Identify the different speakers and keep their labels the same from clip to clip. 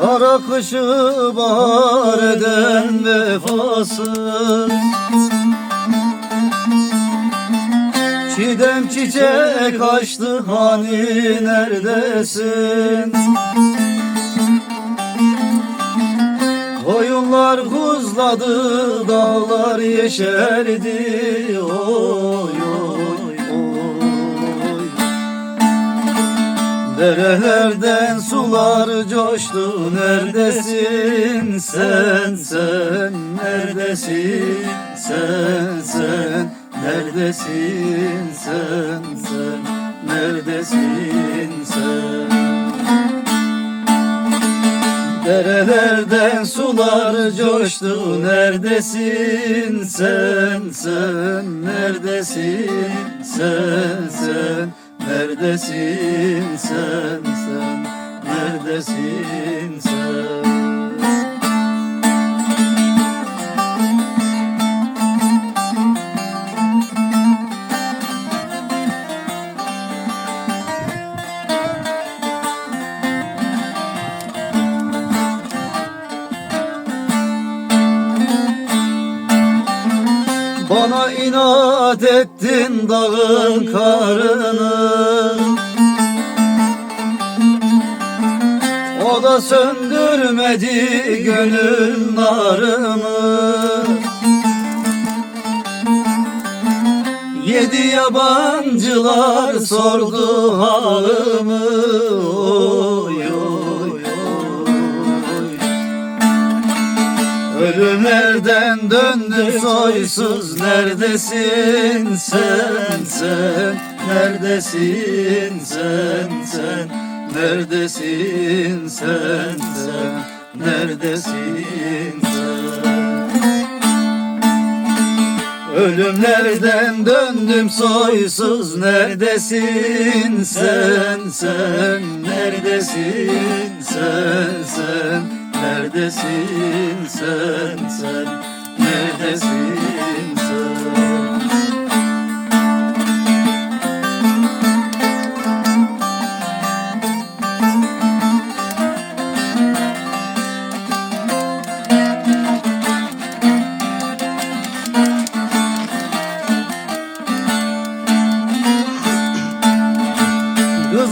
Speaker 1: Kara kışı bahar eden vefasız Çiğdem çiçek açtı hani neredesin? Koyunlar kuzladı, dağlar yeşerdi. Oy oy oy. Derelerden sular coştu Neredesin? Sen sen Neredesin? Sen sen Neredesin sen sen? Neredesin sen? Derelerden sular coştu. Neredesin sen sen? Neredesin sen sen? Neredesin sen sen? Neredesin sen Bana inat ettin dağın karını. O da söndürmedi gönül narımı Yedi yabancılar sordu halımı. Oy Ölümlerden döndüm soysuz. Neredesin? Sen sen. Neredesin? Sen sen. Neredesin? Sen sen. Neredesin? Sen. Ölümlerden döndüm soysuz. Neredesin? Sen sen. Neredesin? Sen Neredesin sen sen? Neredesin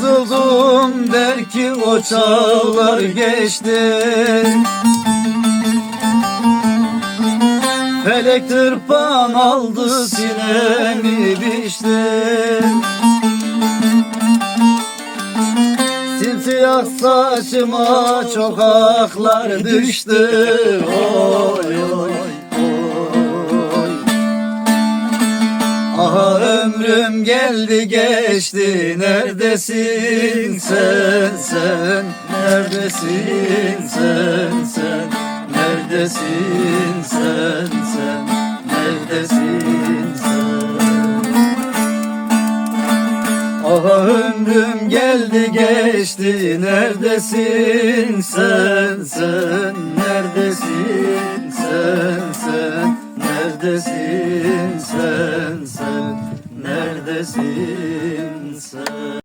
Speaker 1: Kızıldım der ki o çağlar geçti. Felek tırpan aldı sinemi biçti. Simsiyah saçıma çok aklar düştü. Oy oy ömrüm geldi geçti. Neredesin? Sen sen Neredesin? Sen sen Neredesin? Sen sen Neredesin? Sen. Aha ömrüm geldi geçti. Neredesin? Sen sen Neredesin? Sen sen Neredesin sen sen Neredesin sen